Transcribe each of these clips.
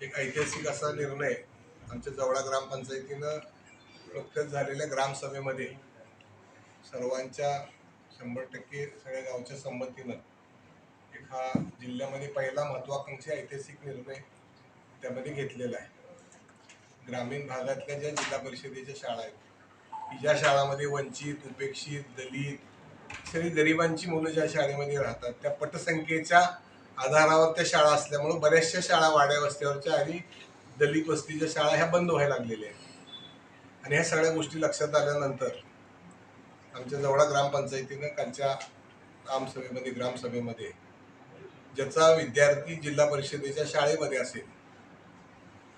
एक ऐतिहासिक असा निर्णय आमच्या जवळा ग्रामपंचायतीनं नुकत्याच झालेल्या ग्रामसभेमध्ये सर्वांच्या शंभर टक्के सगळ्या गावच्या संमतीनं एक हा जिल्ह्यामध्ये पहिला महत्त्वाकांक्षी ऐतिहासिक निर्णय त्यामध्ये घेतलेला आहे. ग्रामीण भागातल्या ज्या जिल्हा परिषदेच्या शाळा आहेत की ज्या शाळामध्ये वंचित उपेक्षित दलित सगळी गरिबांची मुलं ज्या शाळेमध्ये राहतात त्या पटसंख्येच्या आधारावर त्या शाळा असल्यामुळं बऱ्याचशा शाळा वाड्या वस्त्यावरच्या आणि दलित वस्तीच्या शाळा ह्या बंद व्हायला लागलेल्या आहेत. आणि ह्या सगळ्या गोष्टी लक्षात आल्यानंतर आमच्या जवळा ग्रामपंचायतीनं कालच्या आमसभेमध्ये ग्रामसभेमध्ये ज्याचा विद्यार्थी जिल्हा परिषदेच्या शाळेमध्ये असेल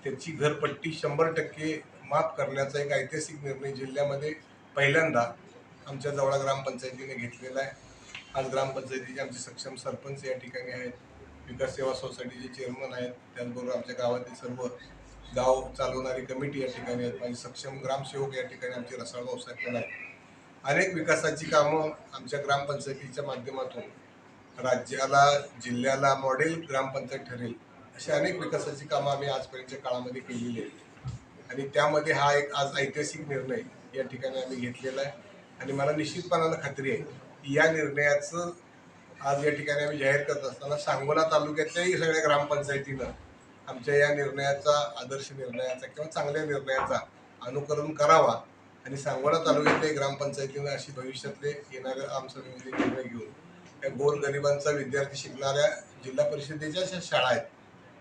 त्याची घरपट्टी शंभर टक्के माफ करण्याचा एक ऐतिहासिक निर्णय जिल्ह्यामध्ये पहिल्यांदा आमच्या जवळा ग्रामपंचायतीने घेतलेला आहे. आज ग्रामपंचायतीचे आमचे सक्षम सरपंच या ठिकाणी आहेत. विकास सेवा सोसायटीचे चेअरमन आहेत. त्याचबरोबर आमच्या गावातील सर्व गाव चालवणारी कमिटी या ठिकाणी आहेत. माझे सक्षम ग्रामसेवक या ठिकाणी आमचे रसाळगाव साहेब आहेत. अनेक विकासाची कामं आमच्या ग्रामपंचायतीच्या माध्यमातून राज्याला जिल्ह्याला मॉडेल ग्रामपंचायत ठरेल अशी अनेक विकासाची कामं आम्ही आजपर्यंतच्या काळामध्ये केलेली आहेत. आणि त्यामध्ये हा एक आज ऐतिहासिक निर्णय या ठिकाणी आम्ही घेतलेला आहे. आणि मला निश्चितपणानं खात्री आहे की या निर्णयाचं आज या ठिकाणी आम्ही जाहीर करत असताना सांगोला तालुक्यातल्याही सगळ्या ग्रामपंचायतीनं आमच्या या निर्णयाचा आदर्श निर्णयाचा किंवा चांगल्या निर्णयाचा अनुकरण करावा आणि सांगोला तालुक्यातल्या ग्रामपंचायतीनं अशी भविष्यातले येणाऱ्या आमसभेमध्ये निर्णय घेऊन त्या गोरगरिबांचा विद्यार्थी शिकणाऱ्या जिल्हा परिषदेच्या ज्या शाळा आहेत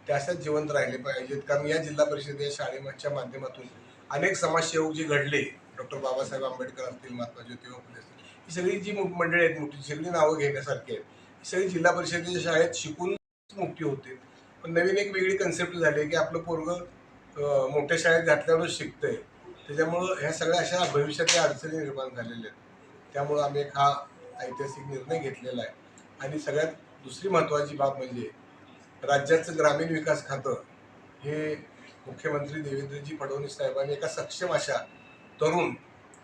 त्या अशाच जिवंत राहिले पाहिजेत. कारण या जिल्हा परिषदेच्या शाळेच्या माध्यमातून अनेक समाजसेवक जे घडले डॉक्टर बाबासाहेब आंबेडकर असतील महात्मा ज्योतिबा फुले ही सगळी जी मंडळी आहेत मोठी सगळी नावं घेण्यासारखी आहेत. ही सगळी जिल्हा परिषदेच्या शाळेत शिकून मोठी होते. पण नवीन एक वेगळी कन्सेप्ट झाली की आपलं पोरगं मोठ्या शाळेत घातल्यावरच शिकतंय. त्याच्यामुळं ह्या सगळ्या अशा भविष्यातल्या अडचणी निर्माण झालेल्या आहेत. त्यामुळं आम्ही एक हा ऐतिहासिक निर्णय घेतलेला आहे. आणि सगळ्यात दुसरी महत्त्वाची बाब म्हणजे राज्याचं ग्रामीण विकास खातं हे मुख्यमंत्री देवेंद्रजी फडणवीस साहेबांनी एका सक्षम अशा तरुण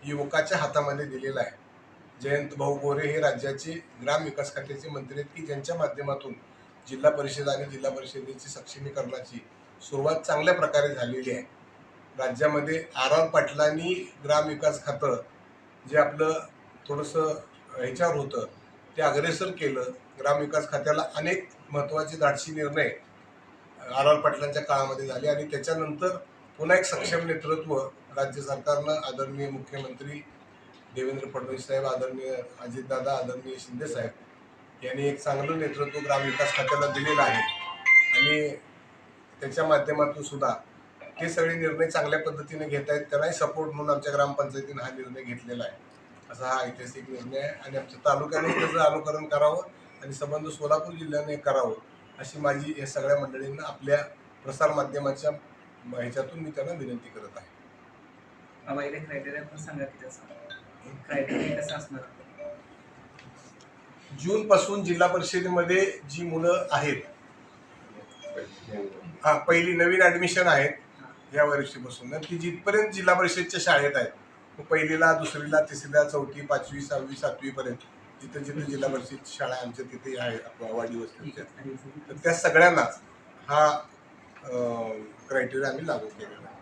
युवकाच्या हातामध्ये दिलेलं आहे. जयंत भाऊ गोरे हे राज्याचे ग्राम विकास खात्याचे मंत्री आहेत की ज्यांच्या माध्यमातून जिल्हा परिषद आणि जिल्हा परिषदेची सक्षमीकरणाची सुरुवात चांगल्या प्रकारे झालेली आहे. राज्यामध्ये आर आर पाटलांनी ग्राम विकास खातं जे आपलं थोडंसं ह्याच्यावर होतं ते अग्रेसर केलं. ग्रामविकास खात्याला अनेक महत्त्वाचे धाडसी निर्णय आर आर पाटलांच्या काळामध्ये झाले आणि त्याच्यानंतर पुन्हा एक सक्षम नेतृत्व राज्य सरकारनं आदरणीय मुख्यमंत्री देवेंद्र फडणवीस साहेब आदरणीय अजितदादा आदरणीय शिंदे साहेब यांनी एक चांगलं नेतृत्व ग्रामविकास खात्याला दिलेलं आहे. आणि त्याच्या माध्यमातून सुद्धा ते सगळे निर्णय चांगल्या पद्धतीने घेत आहेत. त्यांनाही सपोर्ट म्हणून आमच्या ग्रामपंचायतीने हा निर्णय घेतलेला आहे. असा हा ऐतिहासिक निर्णय आहे. आणि आमच्या तालुक्याने त्याचं अनुकरण करावं आणि संबंध सोलापूर जिल्ह्याने करावं अशी माझी या सगळ्या मंडळींना आपल्या प्रसार माध्यमाच्या ह्याच्यातून मी त्यांना विनंती करत आहे. क्रायटेरिया कसं असणार? जून पासून जिल्हा परिषदेमध्ये जी मुलं आहेत हा पहिली नवीन ऍडमिशन आहेत या वर्षीपासून. ती जिथपर्यंत जिल्हा परिषदच्या शाळेत आहेत पहिलीला दुसरीला तिसरीला चौथी पाचवी सहावी सातवी पर्यंत जिथं जिथं जिल्हा परिषद शाळा आमच्या तिथे आहे वाढदिवसांच्या तर त्या सगळ्यांनाच हा क्रायटेरिया आम्ही लागू केलेला आहे.